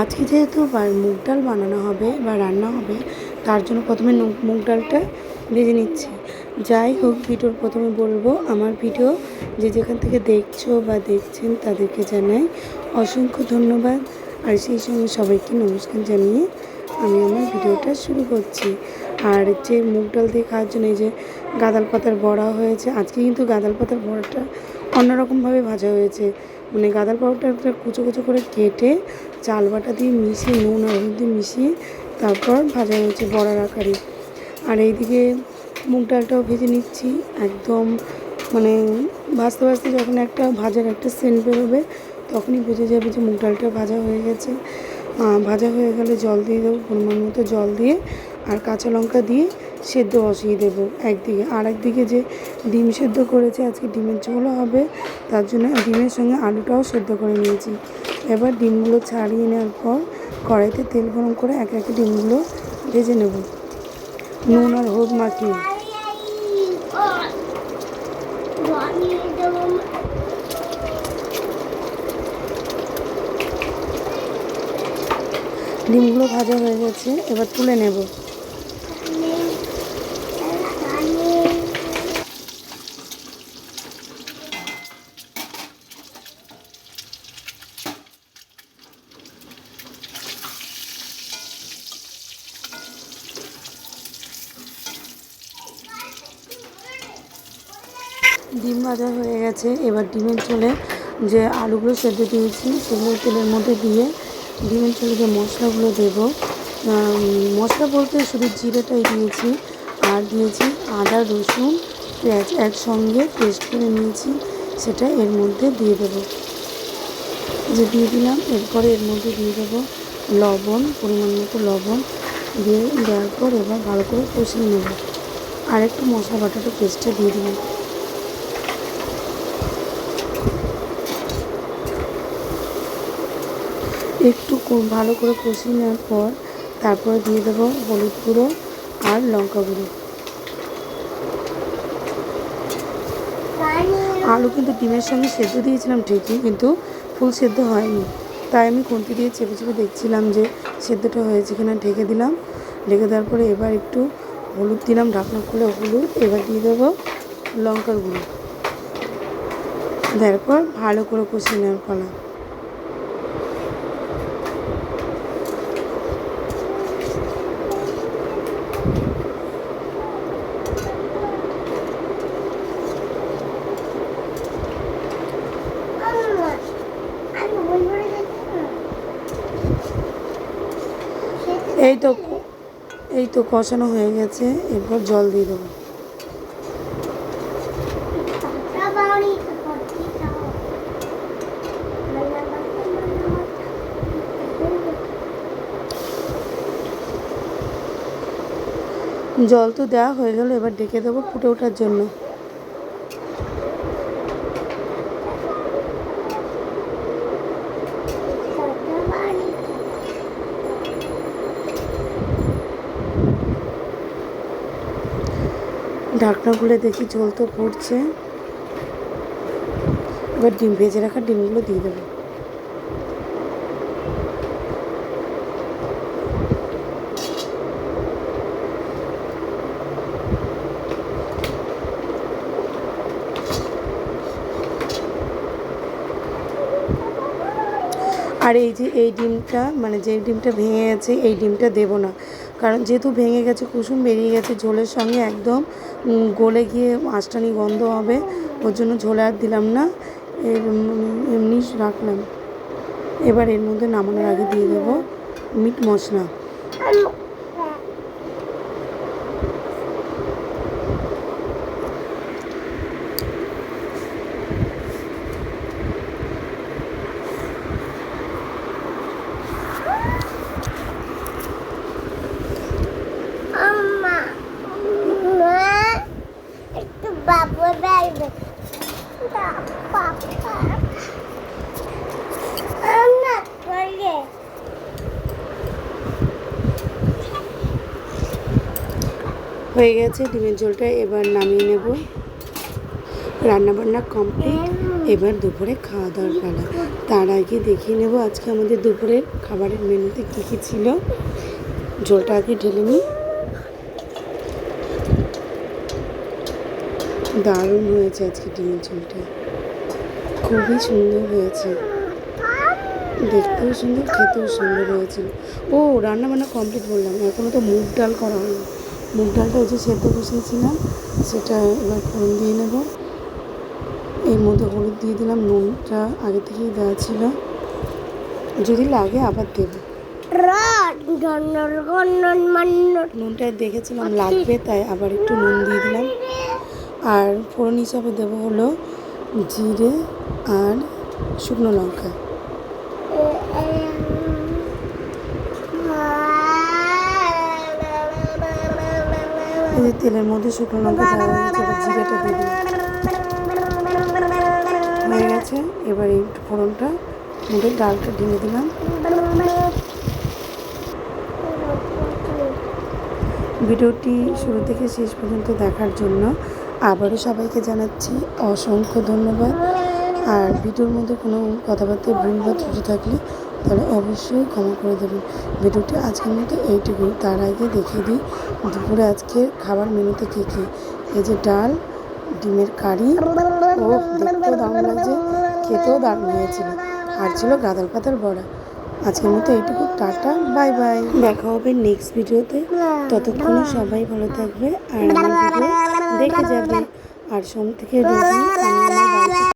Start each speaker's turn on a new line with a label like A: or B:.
A: আজকে যেহেতু মুগ ডাল বানানো হবে বা রান্না হবে, তার জন্য প্রথমে মুগ ডালটা ভেজে নিচ্ছি। যাই হোক, ভিডিওর প্রথমে বলব, আমার ভিডিও যে যেখান থেকে দেখছ বা দেখছেন তাদেরকে জানাই অসংখ্য ধন্যবাদ। আর সেই সঙ্গে সবাইকে নমস্কার জানিয়ে আমি আমার ভিডিওটা শুরু করছি। আর যে মুগ ডাল দিয়ে খাওয়ার জন্য এই যে গাদাল পাতার বড়া হয়েছে, আজকে কিন্তু গাদাল পাতার বড়াটা অন্যরকমভাবে ভাজা হয়েছে। মানে গাদাল পাউডারটা কুচো কুচো করে কেটে চাল বাটা দিয়ে মিশিয়ে, নুন আর হলুদ দিয়ে মিশিয়ে তারপর ভাজা হয়েছে বড়ার আকারে। আর এইদিকে মুগ ডালটাও ভেজে নিচ্ছি, একদম মানে ভাজতে ভাজতে যখন একটা ভাজার একটা সেন্ট বেরোবে তখনই বুঝে যাবে যে মুগ ডালটা ভাজা হয়ে গেছে। ভাজা হয়ে গেলে জল দিয়ে দেবো, পরিমাণ মতো জল দিয়ে আর কাঁচা লঙ্কা দিয়ে সেদ্ধ বসিয়ে দেবো একদিকে। আর একদিকে যে ডিম সেদ্ধ করেছে, আজকে ডিমের ঝোলও হবে, তার জন্য ডিমের সঙ্গে আলুটাও সেদ্ধ করে নিয়েছি। এবার ডিমগুলো ছাড়িয়ে নেওয়ার পর কড়াইতে তেল গরম করে এক একে ডিমগুলো ভেজে নেব। নুন আর হলুদ মাখিয়ে। ডিমগুলো ভাজা হয়ে গেছে, এবার তুলে নেব। ডিম ভাজা হয়ে গেছে। এবার ডিমের ঝোলে যে আলুগুলো সেদ্ধ দিয়েছি, সেগুলো তেলের মধ্যে দিয়ে ডিমের ঝোলে যে মশলাগুলো দেবো মশলা বলতে শুধু জিরেটাই দিয়েছি। আর দিয়েছি আদা, রসুন, পেঁয়াজ একসঙ্গে পেস্ট করে নিয়েছি, সেটা এর মধ্যে দিয়ে দেবো। যে দিয়ে দিলাম, এরপরে এর মধ্যে দিয়ে দেবো লবণ, পরিমাণ মতো লবণ। দিয়ে দেওয়ার পর এবার ভালো করে কষিয়ে নেব। আর একটু মশলা বাটাটা পেস্টটা দিয়ে দিলাম। একটু ভালো করে কষিয়ে নেওয়ার পর তারপরে দিয়ে দেবো হলুদ গুঁড়ো আর লঙ্কা গুঁড়ো। আলু কিন্তু ডিমের সঙ্গে সেদ্ধ দিয়েছিলাম ঠিকই, কিন্তু ফুল সেদ্ধ হয়নি। তাই আমি খুন্তি দিয়ে চেপে চেপে দেখছিলাম যে সেদ্ধটা হয়েছে কিনা ঢেকে দিলাম। ঢেকে দেওয়ার পরে এবার একটু হলুদ দিলাম, ঢাকনা খুলে হলুদ, এবার দিয়ে দেবো লঙ্কার গুঁড়ো। দেওয়ার পর ভালো করে কষিয়ে নেওয়ার পালা। এই তো এই তো কষানো হয়ে গেছে, এরপর জল দিয়ে দেবো। জল তো দেওয়া হয়ে গেল, এবার ডেকে দেবো ফুটে ওঠার জন্য। ঢাকনা খুলে দেখি জল তো পড়ছে। এবার ডিম ভেজে রাখা ডিমগুলো দিয়ে দেবো। আর এই যে, এই ডিমটা মানে যে ডিমটা ভেঙে গেছে, এই ডিমটা দেবো না। কারণ যেহেতু ভেঙে গেছে, কুসুম বেরিয়ে গেছে ঝোলের সঙ্গে একদম গলে গিয়ে আষ্টানি গন্ধ হবে, ওর জন্য ঝোলে আর দিলাম না, এর এমনি রাখলাম। এবার এর মধ্যে নামানোর আগে দিয়ে দেবো মিট মশলা
B: একটু বাবু বাইবে পাপা না করে
A: হয়ে গেছে ডিমের ঝোলটা, এবার নামিয়ে নেব। রান্নাবান্না কমপ্লিট এবার দুপুরে খাওয়া দাওয়ার পালা। তার আগে দেখিয়ে নেব আজকে আমাদের দুপুরের খাবারের মেনুতে কী কী ছিল। ঝোলটা আগে ঢেলে নিই। দারুণ হয়েছে আজকে ডিমের ঝোলটা। খুবই সুন্দর হয়েছে। দেখতেও সুন্দর খেতেও সুন্দর হয়েছিল ও রান্না বান্না কমপ্লিট বললাম এখনও তো মুগ ডাল করা হয়নি। মুগ ডালটা ওই যে সেদ্ধ বসিয়েছিলাম সেটা এবার ফোড়ন দিয়ে নেব। এর মধ্যে হলুদ দিয়ে দিলাম নুনটা আগে থেকেই দেওয়া ছিল। যদি লাগে আবার দেবো। নুনটা দেখেছিলাম লাগবে তাই আবার একটু নুন দিয়ে দিলাম। আর ফোড়ন হিসাবে দেবো হলো জিরে আর শুকনো লঙ্কা। এই তেলের মধ্যে শুকনো লঙ্কা জিরেটা দিয়ে হয়ে গেছে, এবার এই ফোড়নটা মুড়ে ডালটা ঢেলে দিলাম। ভিডিওটি শুরু থেকে শেষ পর্যন্ত দেখার জন্য আবারও সবাইকে জানাচ্ছি অসংখ্য ধন্যবাদ। আর ভিডিওর মধ্যে কোনো কথাবার্তায় ভুল বা ত্রুটি থাকলে তাহলে অবশ্যই ক্ষমা করে দেবেন। ভিডিওটি আজকের মতো এইটুকুই। তার আগে দেখিয়ে দিই দুপুরে আজকে খাবার মেনুতে কী কী? এই যে ডাল ডিমের কারি ও দেখতেও দারুণ লাগছে খেতেও দারুণ হয়েছিল। আর ছিল গাদাল পাতার বড়া। আজকের মতো এইটুকু। Ta ta bye bye. দেখা হবে নেক্সট ভিডিওতে ততক্ষণে সবাই ভালো থাকবে। আর আমার ভিডিও দেখে যাবে। আর সোম থেকে রোজই আমি আমার বাড়িতে